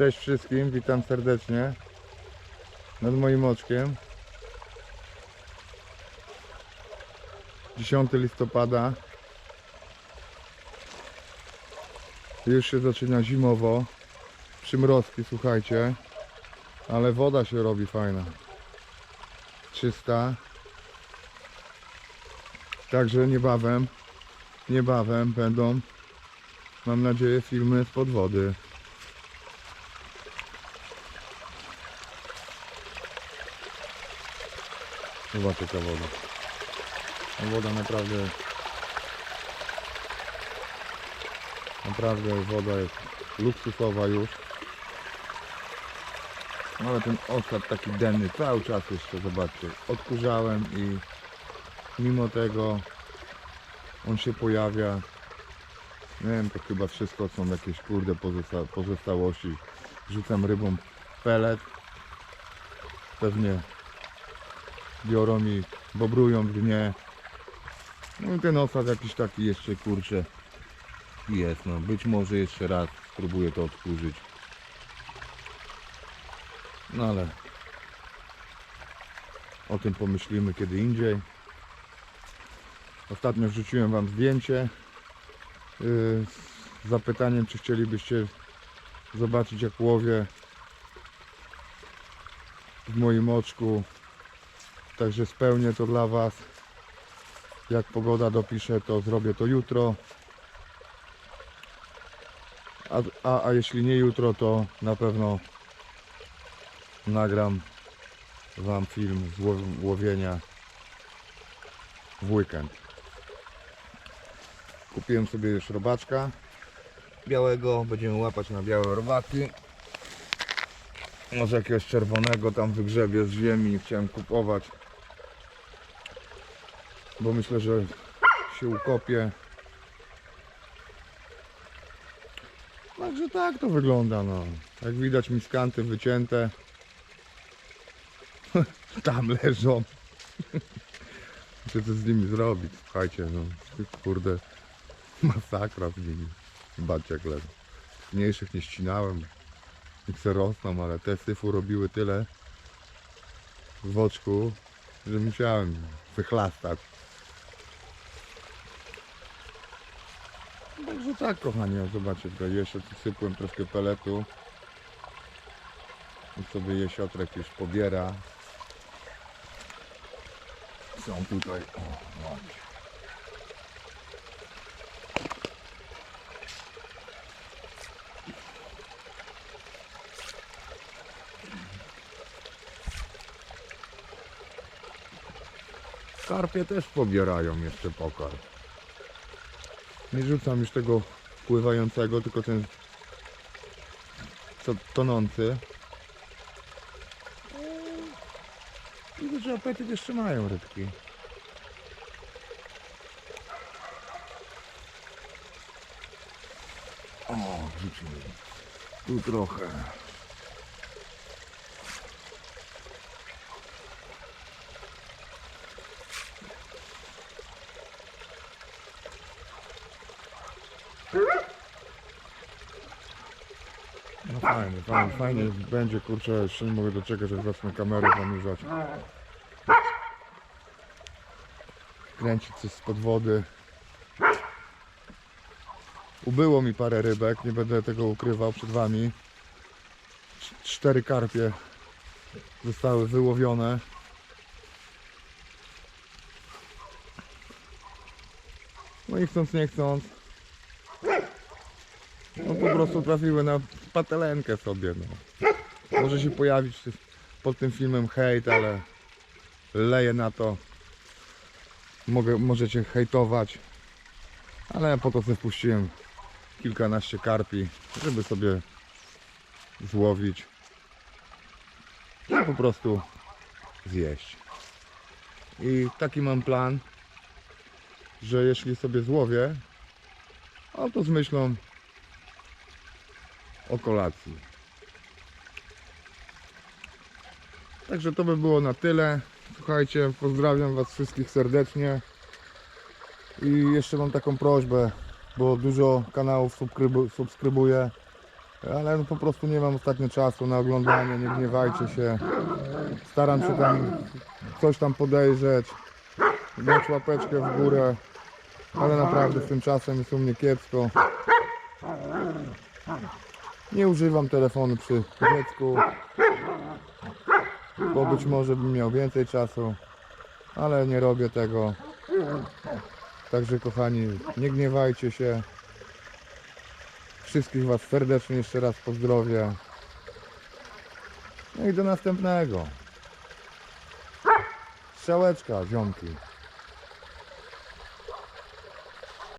Cześć wszystkim, witam serdecznie nad moim oczkiem. 10 listopada. Już się zaczyna zimowo. Przymrozki, słuchajcie. Ale woda się robi fajna. Czysta. Także niebawem, niebawem będą, mam nadzieję, filmy spod wody. Chyba taka woda. Ta Woda naprawdę naprawdę woda jest luksusowa już. Ale ten osad taki denny cały czas jeszcze zobaczcie. Odkurzałem i mimo tego on się pojawia. Nie wiem, to chyba wszystko są jakieś kurde pozosta- pozostałości. Rzucam rybą pelet. Pewnie biorą i bobrują w dnie. No i ten osad jakiś taki jeszcze kurczę jest. No być może jeszcze raz spróbuję to odkurzyć. No ale o tym pomyślimy kiedy indziej. Ostatnio wrzuciłem Wam zdjęcie yy, z zapytaniem, czy chcielibyście zobaczyć jak łowię w moim oczku. Także spełnię to dla Was. Jak pogoda dopisze, to zrobię to jutro. A, a, a jeśli nie jutro, to na pewno nagram Wam film z łow- łowienia w weekend. Kupiłem sobie już robaczka białego. Będziemy łapać na białe robaki. Może jakiegoś czerwonego tam wygrzebie z ziemi chciałem kupować. Bo myślę, że się ukopie. Także tak to wygląda no. Jak widać miskanty wycięte. Tam leżą. Muszę coś z nimi zrobić, słuchajcie, no. Kurde, masakra z nimi. Zobaczcie jak leżą. Mniejszych nie ścinałem. I se rosną, ale te syfu robiły tyle w oczku, że musiałem wychlastać. Także tak kochani, o, zobaczcie, tutaj jeszcze sypłem troszkę peletu. I sobie jesiotrek już pobiera. Są tutaj, o, zobaczcie. Karpie też pobierają jeszcze pokarm. Nie rzucam już tego pływającego, tylko ten co tonący. Widzę, że apetyt jeszcze mają rybki. O, rzucimy. Tu trochę. No fajnie, fajnie, fajnie będzie, kurczę, jeszcze nie mogę doczekać, aż zacznę kamerę zanurzać. Kręcić coś spod wody. Ubyło mi parę rybek, nie będę tego ukrywał przed wami. Cz- Cztery karpie zostały wyłowione. No i chcąc nie chcąc, no po prostu trafiły na patelenkę sobie. No. Może się pojawić pod tym filmem hejt, ale leję na to. Mogę, możecie hejtować, ale po to sobie wpuściłem kilkanaście karpi, żeby sobie złowić po prostu zjeść. I taki mam plan, że jeśli sobie złowię, no to z myślą o kolacji. Także to by było na tyle. Słuchajcie, pozdrawiam Was wszystkich serdecznie. I jeszcze mam taką prośbę, bo dużo kanałów subskrybu- subskrybuję. Ale no po prostu nie mam ostatnio czasu na oglądanie, nie gniewajcie się. Staram się tam coś tam podejrzeć, dać łapeczkę w górę, ale naprawdę z tym czasem jest u mnie kiepsko. Nie używam telefonu przy dziecku, bo być może bym miał więcej czasu, ale nie robię tego. Także kochani, nie gniewajcie się. Wszystkich Was serdecznie jeszcze raz pozdrowię. No i do następnego. Strzałeczka, ziomki.